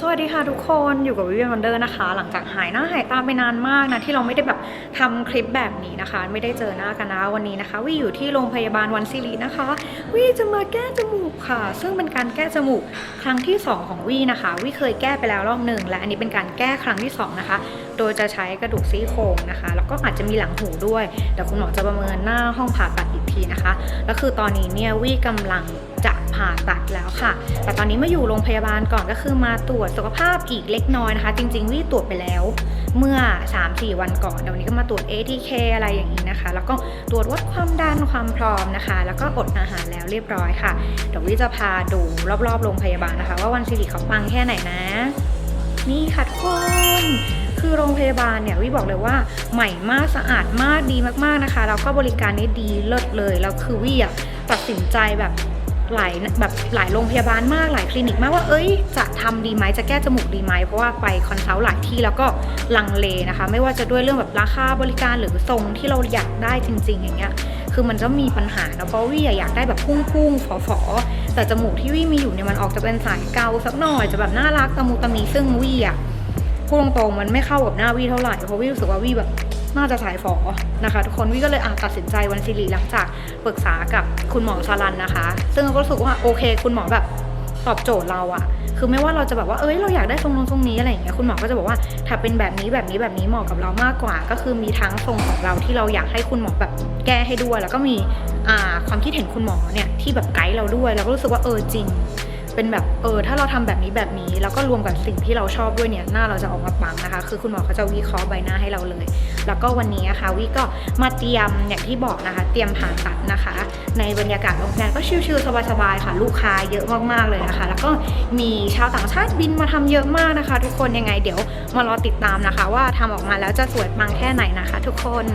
สวัสดีค่ะทุกคนอยู่กับวิเวียนวันเดอร์นะคะ หลังจากหายหน้าหายตาไปนานมากนะที่เราไม่ได้แบบทำคลิปแบบนี้นะคะ ไม่ได้เจอหน้ากันนะวันนี้นะคะวิอยู่ที่โรงพยาบาลวันซิรินะคะวิจะมาแก้จมูกค่ะ ซึ่งเป็นการแก้จมูกครั้งที่ 2 ของวินะคะวิเคยแก้ไปแล้วรอบหนึ่งและอันนี้เป็นการแก้ครั้งที่สองนะคะ โดยจะใช้กระดูกซี่โครงนะคะ แล้วก็อาจจะมีหลังหูด้วยเดี๋ยวคุณหมอจะประเมินหน้าห้องผ่าตัดอีกทีนะคะแล้วคือตอนนี้เนี่ยวิกำลัง จะผ่าตัดแล้วค่ะ แต่ตอนนี้มาอยู่โรงพยาบาลก่อนก็คือมาตรวจสุขภาพอีกเล็กน้อยนะคะ จริงๆวิตรวจไปแล้ว เมื่อ 3-4 วันก่อนเดี๋ยวนี้ก็มาตรวจ ATK อะไรอย่างนี้นะคะ แล้วก็ตรวจวัดความดันความพร้อมนะคะ แล้วก็อดอาหารแล้วเรียบร้อยค่ะ เดี๋ยววิจะพาดูรอบๆโรงพยาบาลนะคะ ว่าวันสิริเขาปังแค่ไหนนะ นี่ค่ะทุกคนคือโรงพยาบาลเนี่ยวิบอกเลยว่าใหม่มากสะอาดมากดีมากๆนะคะแล้วก็บริการนี้ดีเลิศเลยแล้วคือวิอะตัดสินใจแบบ หลายแบบหลายโรงพยาบาลมากหลายคลินิกมากว่าเอ้ย จะทำดีไหมจะแก้จมูกดีไหมเพราะว่าไปคอนซัลท์หลายที่แล้วก็ลังเลนะคะ ไม่ว่าจะด้วยเรื่องแบบราคาบริการหรือทรงที่เราอยากได้จริง ๆ อย่างเงี้ยคือมันจะมีปัญหาเนอะเพราะวิอะอยากได้แบบพุ่งๆฝอๆแต่จมูกที่วิมีอยู่เนี่ยมันออกจะเป็นสายเกาสักหน่อยจะแบบน่ารักตะมูตะมีซึ่งวิอะพูดตรงๆมันไม่เข้ากับหน้าวี่เท่าไหร่เพราะวี่รู้สึกว่าวี่แบบ น่าจะสายฝอนะคะ ทุกคนวี่ก็เลยอะตัดสินใจวันซิลีหลังจากปรึกษากับคุณหมอสารันนะคะ ซึ่งก็รู้สึกว่าโอเค คุณหมอแบบตอบโจทย์เราอะคือไม่ว่าเราจะแบบว่าเอ้ยเราอยากได้ทรงนู้นทรงนี้อะไรอย่างเงี้ยคุณหมอก็จะบอกว่าถ้าเป็นแบบนี้แบบนี้แบบนี้เหมาะกับเรามากกว่า ก็คือมีทั้งทรงของเราที่เราอยากให้คุณหมอแบบแก้ให้ด้วย แล้วก็มีอ่าความคิดเห็นคุณหมอเนี่ยที่แบบไกด์เราด้วยเราก็รู้สึกว่าเออจริง เป็นแบบเออถ้าเราทำแบบนี้แบบนี้ แล้วก็รวมกับสิ่งที่เราชอบด้วยเนี่ยหน้าเราจะออกมาปังนะคะ คือคุณหมอเขาจะวิเคราะห์ใบหน้าให้เราเลย แล้วก็วันนี้นะคะวิก็มาเตรียมอย่างที่บอกนะคะ เตรียมผ่าตัดนะคะ ในบรรยากาศโรงแรมก็ชิลๆสบายๆค่ะ ลูกค้าเยอะมากๆเลยนะคะ แล้วก็มีชาวต่างชาติบินมาทำเยอะมากนะคะ ทุกคนยังไงเดี๋ยวมารอติดตามนะคะ ว่าทำออกมาแล้วจะสวยปังแค่ไหนนะคะ ทุกคน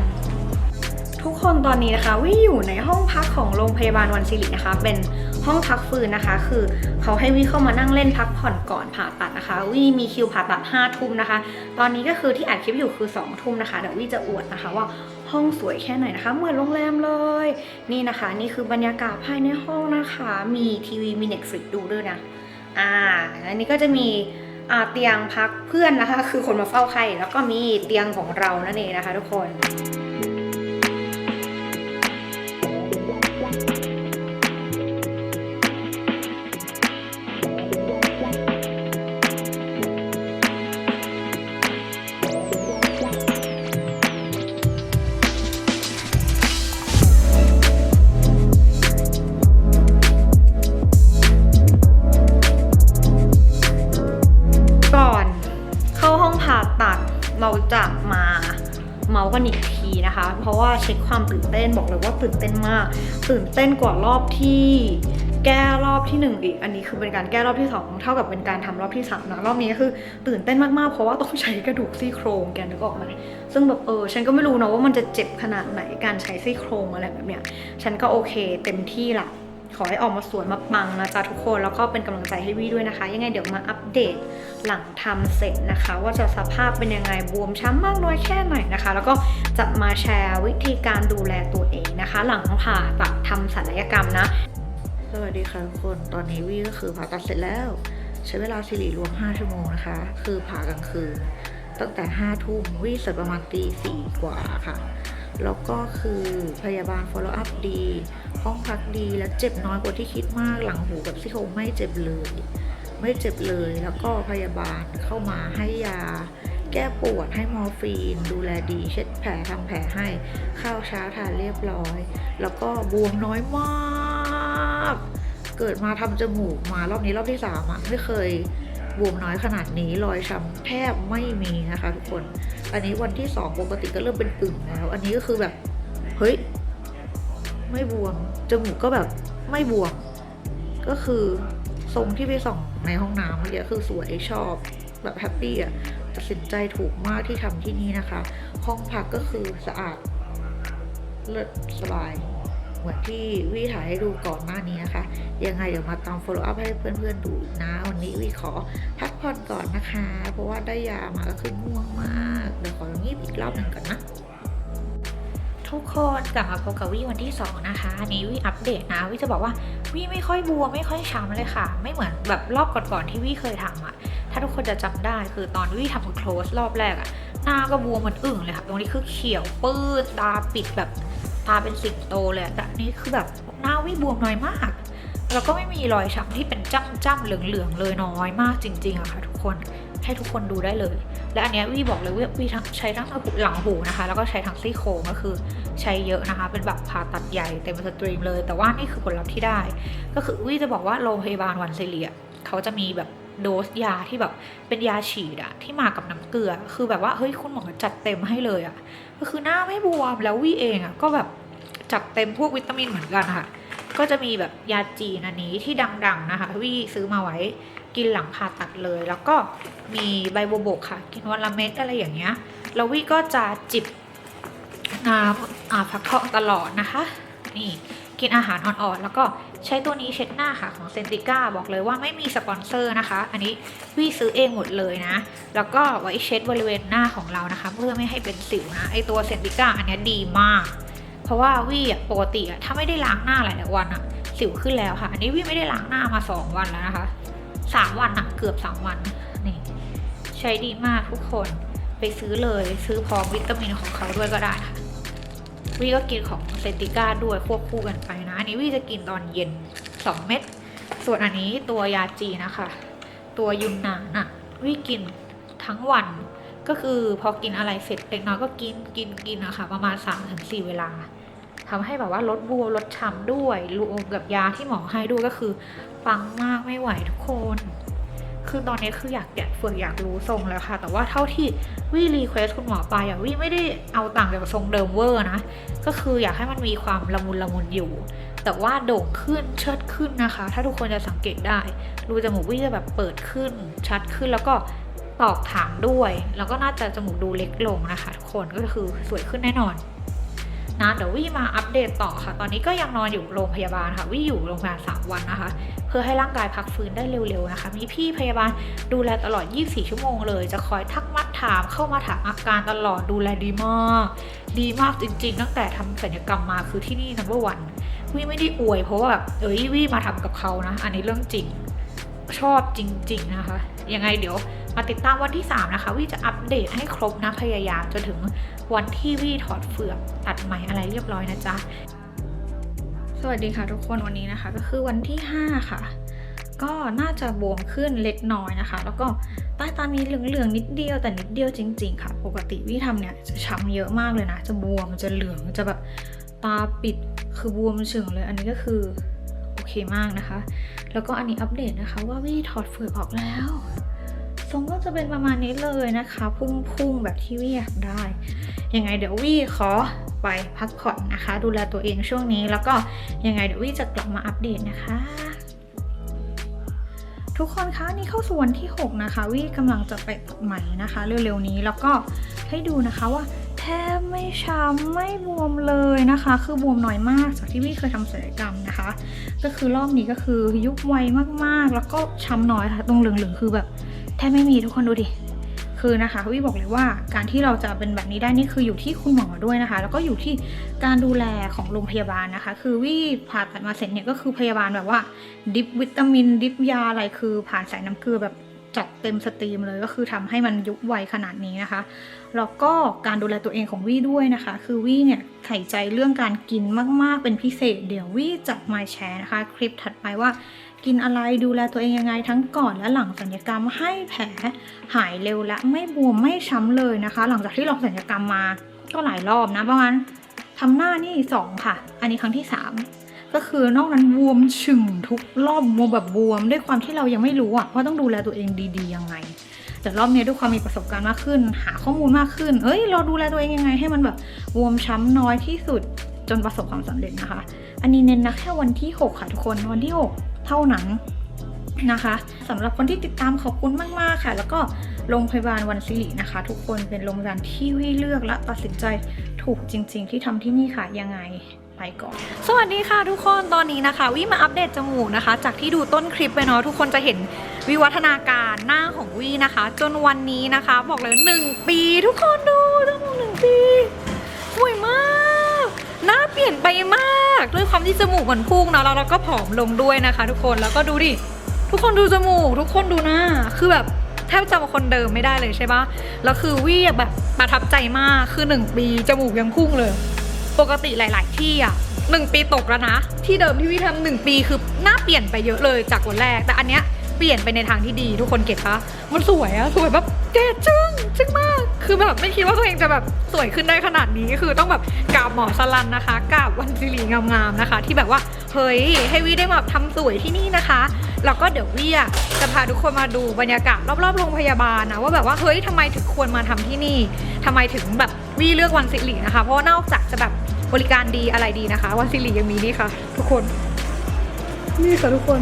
ทุกคนตอนนี้นะคะวิอยู่ในห้องพักของโรงพยาบาลวันซิรินะคะ เป็นห้องพักฟื้นนะคะ คือ เขาให้วิเข้ามานั่งเล่นพักผ่อนก่อนผ่าตัดนะคะวิมีคิวผ่าตัด5้าทุ่มนะคะ ตอนนี้ก็คือที่อัดคลิปอยู่คือ2องทุ่มนะคะเดี๋ยววิจะอวดนะคะว่าห้องสวยแค่ไหนนะคะ เหมือนโรงแรมเลย นี่นะคะ นี่คือบรรยากาศภายในห้องนะคะ มีทีวีมี Netflix ดูด้วยนะอ่าอันนี้ก็จะมีเตียงพักเพื่อนนะคะ คือคนมาเฝ้าไข้แล้วก็มีเตียงของเรานั่นเองนะคะ ทุกคน เราจะมาเมาส์กันอีกทีนะคะ เพราะว่าเช็คความตื่นเต้นบอกเลยว่าตื่นเต้นมาก ตื่นเต้นกว่ารอบที่แก้รอบที่หนึ่งอีก อันนี้คือเป็นการแก้รอบที่สองเท่ากับเป็นการทำรอบที่สามนะรอบนี้คือตื่นเต้นมากๆ เพราะว่าต้องใช้กระดูกซี่โครงแกนึกออกไหมซึ่งแบบเออฉันก็ไม่รู้นะว่ามันจะเจ็บขนาดไหนการใช้ซี่โครงอะไรแบบเนี้ย ฉันก็โอเคเต็มที่ละ ขอให้ออกมาสวยมาปังนะจ๊ะทุกคน แล้วก็เป็นกำลังใจให้วี่ด้วยนะคะ ยังไงเดี๋ยวมาอัปเดตหลังทำเสร็จนะคะ ว่าจะสภาพเป็นยังไงบวมช้ำมากน้อยแค่ไหนนะคะ แล้วก็จะมาแชร์วิธีการดูแลตัวเองนะคะ หลังผ่าตัดทำศัลยกรรมนะ สวัสดีค่ะทุกคน ตอนนี้วี่ก็คือผ่าตัดเสร็จแล้ว ใช้เวลาสิริรวม 5 ชั่วโมงนะคะ คือผ่ากลางคืน ตั้งแต่5ทุ่มวี่เสร็จประมาณตีสี่กว่าค่ะ แล้วก็คือพยาบาล follow up ดี ห้องพักดีและเจ็บน้อยกว่าที่คิดมากหลังหูกับซี่โครงไม่เจ็บเลย ไม่เจ็บเลยแล้วก็พยาบาลเข้ามาให้ยา แก้ปวดให้มอร์ฟีน ดูแลดี เช็ดแผลทำแผลให้ข้าวเช้าทานเรียบร้อย แล้วก็บวมน้อยมาก เกิดมาทำจมูกมารอบนี้รอบที่สามอะไม่เคย บวมน้อยขนาดนี้รอยช้ำแทบไม่มีนะคะทุกคน อันนี้วันที่สองปกติก็เริ่มเป็นอึ่งแล้ว อันนี้ก็คือแบบ เฮ้ย ไม่บวม จมูกก็แบบไม่บวม ก็คือทรงที่ไปส่องในห้องน้ำเมื่อกี้คือสวยชอบแบบแฮปปี้อะตัดสินใจถูกมากที่ทำที่นี่นะคะ ห้องพักก็คือสะอาดเลิศสบาย เหมือนที่วิถ่ายให้ดูก่อนหน้านี้นะคะ ยังไงเดี๋ยวมาตาม follow up ให้เพื่อนๆดูอีกนะ วันนี้วิขอพักผ่อนก่อนนะคะ เพราะว่าได้ยามาก็คือง่วงมาก เดี๋ยวของีบอีกรอบหนึ่งก่อนนะทุกคนกลับมาพบกับวี่วันที่ 2 นะคะอันนี้วี่อัปเดตนะวี่จะบอกว่าวี่ไม่ค่อยบวมไม่ค่อยช้ำเลยค่ะ ไม่เหมือนแบบรอบก่อนๆที่วี่เคยทำอะถ้าทุกคนจะจำได้คือตอนวิทำ close รอบแรกอะหน้าก็บวมเหมือนอึ่งเลยค่ะ ตรงนี้คือเขียวปื้ดตาปิดแบบตาเป็นสิงโตเลยอะแต่นนี้คือแบบหน้าวิบวมน้อยมาก แล้วก็ไม่มีรอยช้ำที่เป็นจ้ำจ้ำๆเหลืองๆเลยน้อยมากจริงๆอะค่ะทุกคนให้ทุกคนดูได้เลย และอันเนี้ยวีบอกเลยว่าวีใช้ทั้งหลังหูนะคะ แล้วก็ใช้ทั้งซี่โครงก็คือใช้เยอะนะคะ เป็นแบบผ่าตัดใหญ่เต็มสตรีมเลย แต่ว่านี่คือผลลัพธ์ที่ได้ ก็คือวีจะบอกว่าโรงพยาบาลวันเซเลียเขาจะมีแบบโดสยาที่แบบเป็นยาฉีดอะที่มากับน้ำเกลือ คือแบบว่าเฮ้ยคุณหมอจัดเต็มให้เลยอะก็คือหน้าไม่บวมแล้ววีเองอะก็แบบจัดเต็มพวกวิตามินเหมือนกันค่ะ ก็จะมีแบบยาจีนอันนี้ที่ดังๆนะคะวีซื้อมาไว้กินหลังผ่าตัดเลย แล้วก็มีใบโบวบกค่ะ กินวันละเม็ดอะไรอย่างเงี้ยแล้ววีก็จะจิบน้ำอ่าพักผ่อนตลอดนะคะ นี่กินอาหารอ่อนๆ แล้วก็ใช้ตัวนี้เช็ดหน้าค่ะของเซนติก้าบอกเลยว่าไม่มีสปอนเซอร์นะคะ อันนี้วีซื้อเองหมดเลยนะ แล้วก็ไว้เช็ดบริเวณหน้าของเรานะคะ เพื่อไม่ให้เป็นสิวนะไอตัวเซนติก้าอันเนี้ยดีมาก เพราะว่าวี่ะปกติอะถ้าไม่ได้ล้างหน้าหลายๆวันอะสิวขึ้นแล้วค่ะ อันนี้วี่ไม่ได้ล้างหน้ามาสองวันแล้วนะคะสามวันอะเกือบสามวันนี่ใช้ดีมากทุกคนไปซื้อเลยซื้อพร้อมวิตามินของเขาด้วยก็ได้ค่ะวี่ก็กินของเซนติก้าด้วยควบคู่กันไปนะอันนี้วี่จะกินตอนเย็น 2 เม็ดส่วนอันนี้ตัวยาจีนะคะ ตัวยุนนานอะวี่กินทั้งวัน ก็คือพอกินอะไรเสร็จเล็กน้อยก็กินกินกินอะค่ะประมาณ3าถึงสเวลาทำให้แบบว่าลดบวมลดช้ำด้วยรวมกับยาที่หมอให้ด้วยก็คือปังมากไม่ไหวทุกคน คือตอนนี้คืออยากแกะเฟือกอยากรู้ทรงแล้วค่ะ แต่ว่าเท่าที่วี่รีเควสคุณหมอไปอะวี่ไม่ได้เอาต่างจากทรงเดิมเวอร์นะ ก็คืออยากให้มันมีความละมุนละมุนอยู่ แต่ว่าโด่งขึ้นเชิดขึ้นนะคะ ถ้าทุกคนจะสังเกตได้รูจมูกวี่จะแบบเปิดขึ้นชัดขึ้นแล้วก็ ตอกถางด้วย แล้วก็น่าจะจมูกดูเล็กลงนะคะทุกคนก็คือสวยขึ้นแน่นอนนะเดี๋ยววี่มาอัปเดตต่อค่ะ ตอนนี้ก็ยังนอนอยู่โรงพยาบาลค่ะ วี่อยู่โรงพยาบาล3วันนะคะ เพื่อให้ร่างกายพักฟื้นได้เร็วๆนะคะ มีพี่พยาบาลดูแลตลอด 24 ชั่วโมงเลย จะคอยทักมัดถามเข้ามาถามอาการตลอดดูแลดีมาก ดีมากจริงๆ ตั้งแต่ทำศัลยกรรมมาคือที่นี่ number one วี่ไม่ได้อวยเพราะว่าแบบเอ้ยวี่มาทำกับเขานะ อันนี้เรื่องจริง ชอบจริง ๆนะคะ ยังไงเดี๋ยว มาติดตามวันที่ 3 นะคะวี่จะอัปเดตให้ครบนะพยายามจนถึงวันที่วี่ถอดเฟือกตัดไหมอะไรเรียบร้อยนะจ๊ะสวัสดีค่ะทุกคนวันนี้นะคะ ก็คือวันที่ 5 ค่ะ ก็น่าจะบวมขึ้นเล็กน้อยนะคะ แล้วก็ใต้ตามีเหลืองๆนิดเดียวแต่นิดเดียวจริง ๆ ค่ะ ปกติวิทำเนี่ยจะช้ำเยอะมากเลยนะ จะบวมจะเหลืองจะแบบตาปิดคือบวมเฉึงเลย อันนี้ก็คือโอเคมากนะคะ แล้วก็อันนี้อัปเดตนะคะว่าวิถอดเฟือกออกแล้ว ทรงก็จะเป็นประมาณนี้เลยนะคะ พุ่งๆแบบที่วิอยากได้ยังไงเดี๋ยววี่ขอไปพักผ่อนนะคะ ดูแลตัวเองช่วงนี้ แล้วก็ยังไงเดี๋ยววี่จะกลับมาอัปเดตนะคะทุกคนคะนี่เข้าส่วนที่ 6 นะคะวี่กำลังจะไปตัดใหม่นะคะ เร็วๆนี้แล้วก็ให้ดูนะคะว่าแทบไม่ช้ำไม่บวมเลยนะคะ คือบวมน้อยมากจากที่วี่เคยทำศัลยกรรมนะคะ ก็คือรอบนี้ก็คือยุบไวมากๆ แล้วก็ช้ำน้อยค่ะ ตรงเหลืองๆคือแบบ บไม่มีทุกคนดูดิ คือนะคะวิบอกเลยว่าการที่เราจะเป็นแบบนี้ได้นี่คืออยู่ที่คุณหมอด้วยนะคะ แล้วก็อยู่ที่การดูแลของโรงพยาบาลนะคะ คือวิผ่าตัดมาเสร็จเนี่ยก็คือพยาบาลแบบว่า ดิฟวิตามิน ดิฟยาอะไรคือผ่านสายน้ำเกลือแบบจัดเต็มสตรีมเลยก็คือทำให้มันยุบไวขนาดนี้นะคะ แล้วก็การดูแลตัวเองของวี่ด้วยนะคะ คือวี่เนี่ยใส่ใจเรื่องการกินมาก ๆ เป็นพิเศษ เดี๋ยววี่จะมาแชร์นะคะ คลิปถัดไปว่า กินอะไรดูแลตัวเองยังไงทั้งก่อนและหลังสัญญกรรมให้แผลหายเร็วและไม่บวมไม่ช้ำเลยนะคะ หลังจากที่ลองสัญญกรรมมาก็หลายรอบนะประมาณทำหน้านี่สองค่ะ อันนี้ครั้งที่สามก็คือนอกนั้นบวมฉึ่งทุกรอบบวมแบบบวม ด้วยความที่เรายังไม่รู้อะว่าต้องดูแลตัวเองดีๆยังไงแต่รอบนี้ด้วยความมีประสบการณ์มากขึ้น หาข้อมูลมากขึ้น เอ้ย เราดูแลตัวเองยังไงให้มันแบบบวมช้ำน้อยที่สุดจนประสบความสำเร็จนะคะ อันนี้เน้นนะแค่วันที่ 6 ค่ะทุกคนวันที่ 6 เท่านั้นนะคะสำหรับคนที่ติดตามขอบคุณมาก ๆ ค่ะ แล้วก็โรงพยาบาลวันสิรินะคะ ทุกคนเป็นโรงพยาบาลที่วิเลือกและตัดสินใจถูกจริง ๆ ที่ทำที่นี่ค่ะยังไงไปก่อน สวัสดีค่ะทุกคนตอนนี้นะคะ วิมาอัปเดตจมูกนะคะ จากที่ดูต้นคลิปไปเนาะทุกคนจะเห็นวิวัฒนาการหน้าของวีนะคะ จนวันนี้นะคะ บอกเลยหนึ่งปี ทุกคนดูจมูกหนึ่งปีสวยมาก หน้าเปลี่ยนไปมากากด้วยความที่จมูกเหมือนพุ่งเนาะแล้วเราก็ผอมลงด้วยนะคะ ทุกคนแล้วก็ดูดิทุกคนดูจมูก ทุกคนดูหน้าคือแบบแทบจำคนเดิมไม่ได้เลยใช่ปะแล้วคือวี่แบบประทับใจมากคือหนึ่งปีจมูกยังพุ่งเลย ปกติหลาย ๆ ที่อะหนึ่งปีตกแล้วนะ ที่เดิมที่วี่ทำหนึ่งปีคือหน้าเปลี่ยนไปเยอะเลยจากวันแรก แต่อันเนี้ย เปลี่ยนไปในทางที่ดีทุกคนเก็ตปะมันสวยอะสวยแบบเก๋จึ้งจึ้งมาก คือแบบไม่คิดว่าตัวเองจะแบบสวยขึ้นได้ขนาดนี้คือต้องแบบกราบหมอสลันนะคะกราบวันซิลีงามๆนะคะ ที่แบบว่าเฮ้ยให้วีได้มาทำสวยที่นี่นะคะแล้วก็เดี๋ยววี่จะพาทุกคนมาดูบรรยากาศรอบๆโรงพยาบาลนะว่าแบบว่าเฮ้ยทำไมถึงควรมาทำที่นี่ทำไมถึงแบบวี่เลือกวันซิลีนะคะ เพราะว่านอกจากจะแบบบริการดีอะไรดีนะคะ วันซิลียังมีนี่ค่ะ ทุกคนนี่ค่ะทุกคน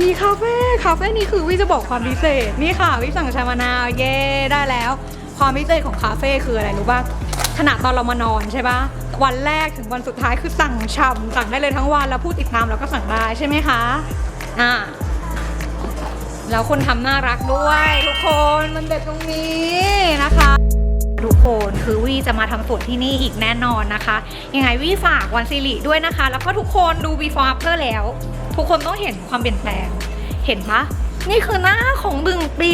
มีคาเฟ่คาเฟ่นี้คือวิจะบอกความพิเศษ นี่ค่ะ วิสั่งชามะนาวเย่ได้แล้ว ความพิเศษของคาเฟ่คืออะไรรู้ป่ะขณะตอนเรามานอนใช่ปะวันแรกถึงวันสุดท้ายคือสั่งชำสั่งได้เลยทั้งวันแล้วผู้ติดตามเราก็สั่งได้ใช่ไหมคะอ่าแล้วคนทำน่ารักด้วยทุกคนมันเด็ดตรงนี้นะคะทุกคนคือวี่จะมาทำสวนที่นี่อีกแน่นอนนะคะ ยังไงวี่ฝากวันซิริด้วยนะคะ แล้วก็ทุกคนดู before after แล้ว ทุกคนต้องเห็นความเปลี่ยนแปลง เห็นปะนี่คือหน้าของบึงปี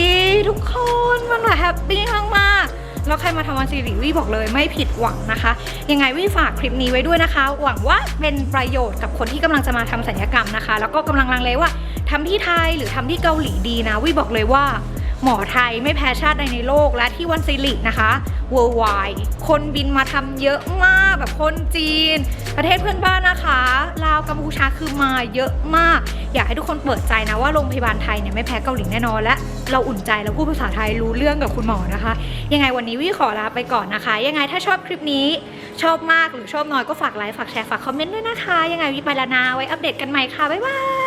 ทุกคนมันแบบแฮปปี้มากๆแล้วใครมาทำวันซีริวี่บอกเลยไม่ผิดหวังนะคะ ยังไงวี่ฝากคลิปนี้ไว้ด้วยนะคะ หวังว่าเป็นประโยชน์กับคนที่กำลังจะมาทำสัญญกรรมนะคะ แล้วก็กำลังลังเลว่าทำที่ไทยหรือทำที่เกาหลีดีนะวี่บอกเลยว่า หมอไทยไม่แพ้ชาติใดในโลกและที่วันซิลินะคะ worldwide คนบินมาทำเยอะมากแบบคนจีน ประเทศเพื่อนบ้านนะคะลาวกัมพูชาคือมาเยอะมาก อยากให้ทุกคนเปิดใจนะว่าโรงพยาบาลไทยเนี่ยไม่แพ้เกาหลีแน่นอนและเราอุ่นใจแล้วพูดภาษาไทยรู้เรื่องกับคุณหมอนะคะ ยังไงวันนี้วิขอลาไปก่อนนะคะ ยังไงถ้าชอบคลิปนี้ชอบมากหรือชอบน้อยก็ฝากไลค์ฝากแชร์ฝากคอมเมนต์ด้วยนะคะ ยังไงวิไปแล้วนะไว้อัปเดตกันใหม่ค่ะบ๊ายบาย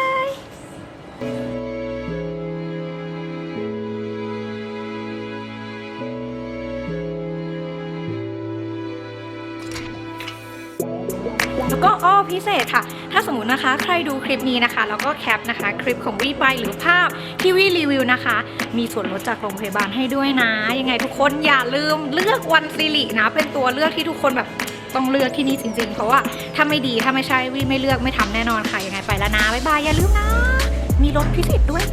พิเศษค่ะ ถ้าสมมตินะคะ ใครดูคลิปนี้นะคะ แล้วก็แคปนะคะ คลิปของวีไปหรือภาพที่วีรีวิวนะคะ มีส่วนลดจากโรงพยาบาลให้ด้วยนะ ยังไงทุกคนอย่าลืมเลือกวันซิรินะ เป็นตัวเลือกที่ทุกคนแบบต้องเลือกที่นี่จริง ๆ เพราะว่าถ้าไม่ดีถ้าไม่ใช่วีไม่เลือกไม่ทำแน่นอนค่ะยังไงไปแล้วนะบ๊ายบายอย่าลืมนะมีรถพิเศษด้วย